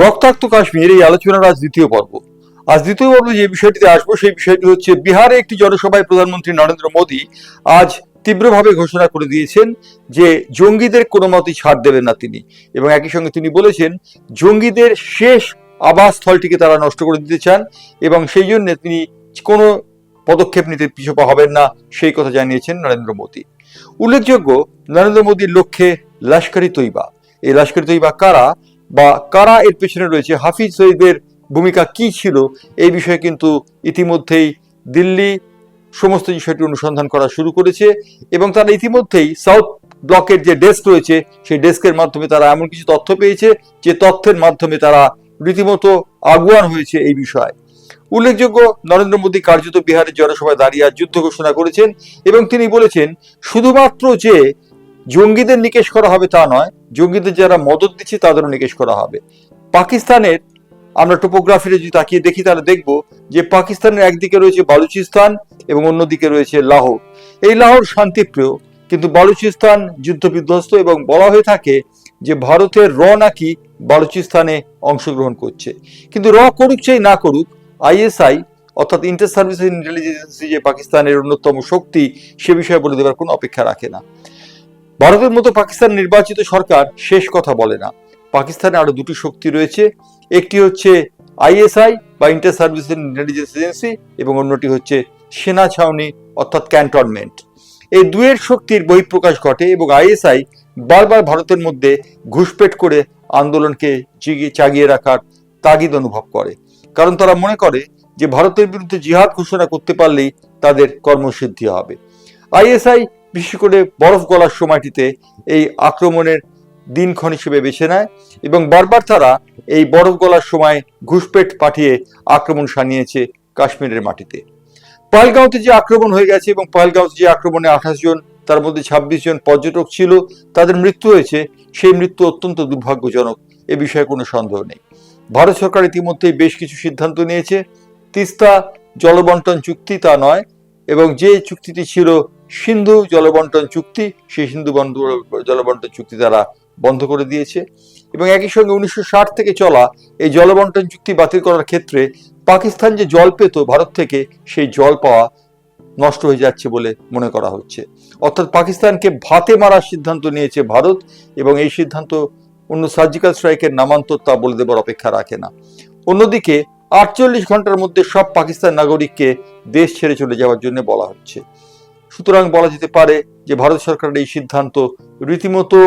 রক্তাক্ত কাশ্মীর এই আলোচনার আজ দ্বিতীয় পর্ব। আজ দ্বিতীয় পর্বে যে বিষয়টিতে আসব, সেই বিষয়টি হচ্ছে, বিহারে একটি জনসভায় প্রধানমন্ত্রী নরেন্দ্র মোদী আজ তীব্রভাবে ঘোষণা করে দিয়েছেন যে জঙ্গিদের কোনো মতেই ছাড় দেবেন না তিনি। এবং একই সঙ্গে তিনি বলেছেন, জঙ্গিদের শেষ আবাসস্থলটিকে তারা নষ্ট করে দিতে চান এবং সেই জন্য তিনি কোনো পদক্ষেপ নিতে পিছপা হবেন না, সেই কথা জানিয়েছেন নরেন্দ্র মোদী। উল্লেখযোগ্য, নরেন্দ্র মোদীর লক্ষ্যে লস্করি তৈবা। এই লস্করি তৈবা কারা? বা কারা এর পেছনে রয়েছে, হাফিজ সঈদের ভূমিকা কি ছিল, এই বিষয়ে কিন্তু ইতিমধ্যেই দিল্লি সমস্ত বিষয়টি অনুসন্ধান করা শুরু করেছে এবং তারা ইতিমধ্যেই সাউথ ব্লকের যে ডেস্ক রয়েছে, সেই ডেস্কের মাধ্যমে তারা এমন কিছু তথ্য পেয়েছে যে তথ্যের মাধ্যমে তারা রীতিমতো আগুয়ান হয়েছে এই বিষয়ে। উল্লেখযোগ্য, নরেন্দ্র মোদী কার্যত বিহারের জনসভায় দাঁড়িয়ে যুদ্ধ ঘোষণা করেছেন এবং তিনি বলেছেন, শুধুমাত্র যে জঙ্গিদের নিকেশ করা হবে তা নয়। জঙ্গিদের যারা মদত দিচ্ছে তাদেরও নিকেশ করা হবে। পাকিস্তানের আমরা টোপোগ্রাফিতে যদি তাকিয়ে দেখি, তাহলে দেখব যে পাকিস্তানের একদিকে রয়েছে বালুচিস্তান এবং অন্যদিকে রয়েছে লাহোর। এই লাহোর শান্তিপ্রিয় কিন্তু বালুচিস্তান যুদ্ধ বিধ্বস্ত এবং বলা হয়ে থাকে যে ভারতের র নাকি বালুচিস্তানে অংশগ্রহণ করছে। কিন্তু র করুক চাই না করুক, আইএসআই অর্থাৎ ইন্টার সার্ভিস ইন্টেলিজেন্স যে পাকিস্তানের অন্যতম শক্তি, সে বিষয়ে বলে দেবার কোনো অপেক্ষা রাখে না। ভারতের মতো পাকিস্তান নির্বাচিত সরকার শেষ কথা বলে না। পাকিস্তানে আরও দুটি শক্তি রয়েছে, একটি হচ্ছে আইএসআই বা ইন্টার সার্ভিস ইন্টেলিজেন্স এজেন্সি এবং অন্যটি হচ্ছে সেনা ছাউনি অর্থাৎ ক্যান্টনমেন্ট। এই দুয়ের শক্তির বহিঃপ্রকাশ ঘটে এবং আইএসআই বারবার ভারতের মধ্যে ঘুষপেট করে আন্দোলনকে চাগিয়ে রাখার তাগিদ অনুভব করে। কারণ তারা মনে করে যে ভারতের বিরুদ্ধে জিহাদ ঘোষণা করতে পারলেই তাদের কর্মসিদ্ধি হবে। আইএসআই বিশেষ করে বরফ গলার সময়টিতে এই আক্রমণের দিনক্ষণ হিসেবে বেছে নেয় এবং বারবার তারা এই বরফ গলার সময় ঘুষপেট পাঠিয়ে আক্রমণ সানিয়েছে কাশ্মীরের মাটিতে। পহেলগাঁওতে যে আক্রমণ হয়ে গেছে এবং পহেলগাঁওতে যে আক্রমণে আঠাশ জন, তার মধ্যে ছাব্বিশ জন পর্যটক ছিল, তাদের মৃত্যু হয়েছে, সেই মৃত্যু অত্যন্ত দুর্ভাগ্যজনক, এ বিষয়ে কোনো সন্দেহ নেই। ভারত সরকার ইতিমধ্যেই বেশ কিছু সিদ্ধান্ত নিয়েছে। তিস্তা জলবন্টন চুক্তি তা নয় এবং যে চুক্তিটি ছিল সিন্ধু জলবন্টন চুক্তি, সেই সিন্ধু বন্ধ জলবন্টন চুক্তি তারা বন্ধ করে দিয়েছে। এবং একই সঙ্গে উনিশশো ষাট থেকে চলা এই জলবন্টন চুক্তি বাতিল করার ক্ষেত্রে পাকিস্তান যে জল পেত ভারত থেকে, সেই জল পাওয়া নষ্ট হয়ে যাচ্ছে বলে মনে করা হচ্ছে। অর্থাৎ পাকিস্তানকে ভাতে মারার সিদ্ধান্ত নিয়েছে ভারত এবং এই সিদ্ধান্ত অন্য সার্জিক্যাল স্ট্রাইকের নামান্তর তা বলে দেবার অপেক্ষা রাখে না। অন্যদিকে আটচল্লিশ ঘণ্টার মধ্যে সব পাকিস্তান নাগরিককে দেশ ছেড়ে চলে যাওয়ার জন্য বলা হচ্ছে। সুতরাং বলা যেতে পারে যে ভারত সরকারের এই সিদ্ধান্ত রীতিমতো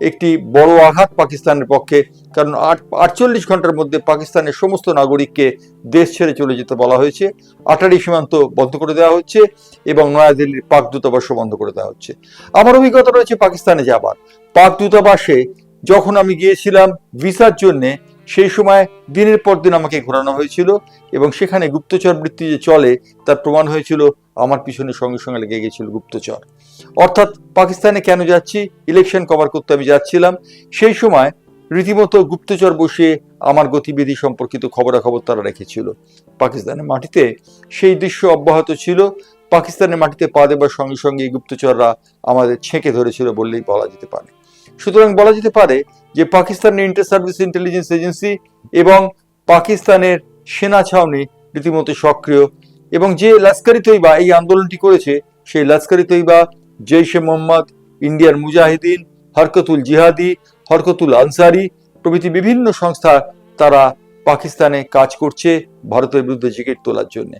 একটি বড় আঘাত পাকিস্তানের পক্ষে, কারণ আট, আটচল্লিশ ঘণ্টার মধ্যে পাকিস্তানের সমস্ত নাগরিককে দেশ ছেড়ে চলে যেতে বলা হয়েছে। আটারি সীমান্ত বন্ধ করে দেওয়া হচ্ছে এবং নয়াদিল্লির পাক দূতাবাসও বন্ধ করে দেওয়া হচ্ছে। আমার অভিজ্ঞতা রয়েছে পাকিস্তানে যাবার। পাক দূতাবাসে যখন আমি গিয়েছিলাম ভিসার জন্যে, সেই সময় দিনের পর দিন আমাকে ঘোরানো হয়েছিল এবং সেখানে গুপ্তচর বৃত্তি যে চলে, তার প্রমাণ হয়েছিল আমার পিছনে সঙ্গে সঙ্গে লেগে গেছিল গুপ্তচর। অর্থাৎ পাকিস্তানে কেন যাচ্ছি? ইলেকশন কভার করতে আমি যাচ্ছিলাম। সেই সময় রীতিমতো গুপ্তচর বসিয়ে আমার গতিবিধি সম্পর্কিত খবরাখবর তারা রেখেছিল। পাকিস্তানের মাটিতে সেই দৃশ্য অব্যাহত ছিল। পাকিস্তানের মাটিতে পা দেবার সঙ্গে সঙ্গে গুপ্তচররা আমাদের ছেঁকে ধরেছিল বললেই বলা যেতে পারে। সুতরাং বলা যেতে পারে যে পাকিস্তানের ইন্টার সার্ভিস ইন্টেলিজেন্স এজেন্সি এবং পাকিস্তানের সেনা ছাউনি রীতিমতো সক্রিয় এবং যে লস্করি তৈবা এই আন্দোলনটি করেছে, সেই লস্করি তৈবা জৈশে মোহাম্মদ, ইন্ডিয়ার মুজাহিদিন, হরকতুল জিহাদি, হরকতুল আনসারি প্রভৃতি বিভিন্ন সংস্থা তারা পাকিস্তানে কাজ করছে ভারতের বিরুদ্ধে জিকেট তোলার জন্য।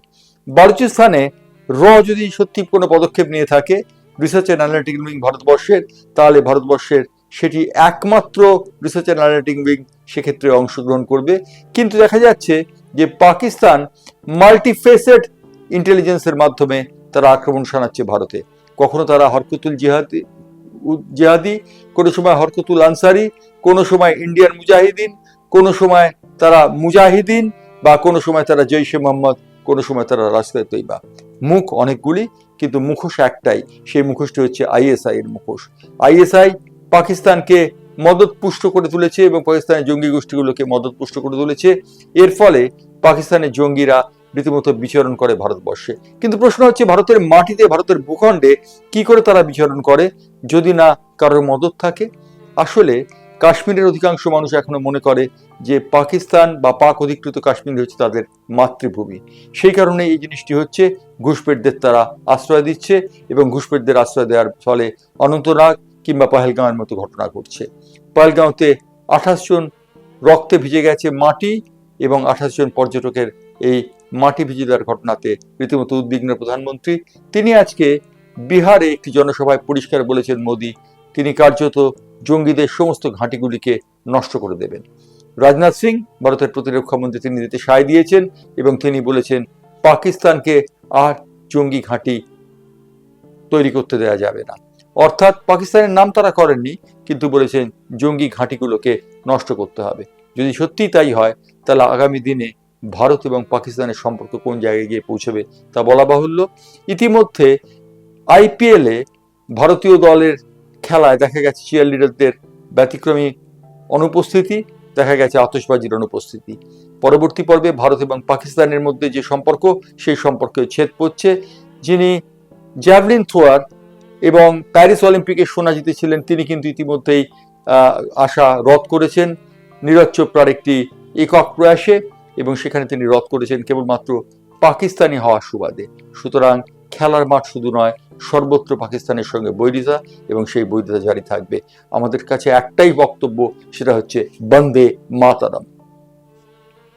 বালুচিস্তানে র যদি সত্যি কোনো পদক্ষেপ নিয়ে থাকে রিসার্চ অ্যান্ড অ্যানালিটিক উইং ভারতবর্ষের, তাহলে ভারতবর্ষের সেটি একমাত্র রিসার্চ অ্যান্ড অ্যানালিটিক উইং সেক্ষেত্রে অংশগ্রহণ করবে। কিন্তু দেখা যাচ্ছে যে পাকিস্তান মাল্টিফেসেড ইন্টেলিজেন্সের মাধ্যমে তারা আক্রমণ শানাচ্ছে ভারতে। কখনো তারা হরকতুল জিহাদি জিহাদি, কোনো সময় হরকতুল আনসারি, কোনো সময় ইন্ডিয়ান মুজাহিদিন, কোনো সময় তারা মুজাহিদিন বা কোনো সময় তারা জৈশে মোহাম্মদ, কোনো সময় তারা রাস্তায় তৈবা। মুখ অনেকগুলি, কিন্তু মুখোশ একটাই, সেই মুখোশটি হচ্ছে আইএসআই এর মুখোশ। আইএসআই পাকিস্তানকে মদত পুষ্ট করে তুলেছে এবং পাকিস্তানের জঙ্গি গোষ্ঠীগুলোকে মদত পুষ্ট করে তুলেছে। এর ফলে পাকিস্তানের জঙ্গিরা রীতিমতো বিচরণ করে ভারতবর্ষে। কিন্তু প্রশ্ন হচ্ছে, ভারতের মাটিতে, ভারতের ভূখণ্ডে কি করে তারা বিচরণ করে, যদি না কারোর মদত থাকে? আসলে কাশ্মীরের অধিকাংশ মানুষ এখনও মনে করে যে পাকিস্তান বা পাক অধিকৃত কাশ্মীর হচ্ছে তাদের মাতৃভূমি। সেই কারণে এই জিনিসটি হচ্ছে, ঘুষপেটদের তারা আশ্রয় দিচ্ছে এবং ঘুষপেটদের আশ্রয় দেওয়ার ফলে অনন্তনাগ কিংবা পাহেলগাঁওয়ের মতো ঘটনা ঘটছে। পাহেলগাঁওতে আঠাশ জন রক্তে ভিজে গেছে মাটি এবং আঠাশ জন পর্যটকের এই মাটি ভিজে দেওয়ার ঘটনাতে রীতিমতো উদ্বিগ্ন প্রধানমন্ত্রী। তিনি আজকে বিহারে একটি জনসভায় পরিষ্কার বলেছেন মোদী, তিনি কার্যত জঙ্গিদের সমস্ত ঘাঁটিগুলিকে নষ্ট করে দেবেন। রাজনাথ সিং, ভারতের প্রতিরক্ষা মন্ত্রী, তিনি দিতে সায় দিয়েছেন এবং তিনি বলেছেন, পাকিস্তানকে আর জঙ্গি ঘাঁটি তৈরি করতে দেওয়া যাবে না। অর্থাৎ পাকিস্তানের নাম তারা করেননি, কিন্তু বলেছেন, জঙ্গি ঘাঁটিগুলোকে নষ্ট করতে হবে। যদি সত্যিই তাই হয়, তাহলে আগামী দিনে ভারত এবং পাকিস্তানের সম্পর্ক কোন জায়গায় গিয়ে পৌঁছবে তা বলা বাহুল্য। ইতিমধ্যে আইপিএলে ভারতীয় দলের খেলায় দেখা গেছে চিয়ার লিডারদের ব্যতিক্রমী অনুপস্থিতি, দেখা গেছে আতশবাজির অনুপস্থিতি। পরবর্তী পর্বে ভারত এবং পাকিস্তানের মধ্যে যে সম্পর্ক, সেই সম্পর্কে ছেদ পড়ছে। যিনি জ্যাভলিন থ্রোয়ার এবং প্যারিস অলিম্পিকে সোনা জিতেছিলেন, তিনি কিন্তু ইতিমধ্যেই আশা রদ করেছেন। নীরজ চোপড়ার একটি একক প্রয়াসে এবং সেখানে তিনি রদ করেছেন কেবলমাত্র পাকিস্তানি হওয়ার সুবাদে। সুতরাং খেলার মাঠ শুধু নয়, সর্বত্র পাকিস্তানের সঙ্গে বৈরিতা এবং সেই বৈরিতা জারি থাকবে। আমাদের কাছে একটাই বক্তব্য, সেটা হচ্ছে, বন্দে মাতারাম।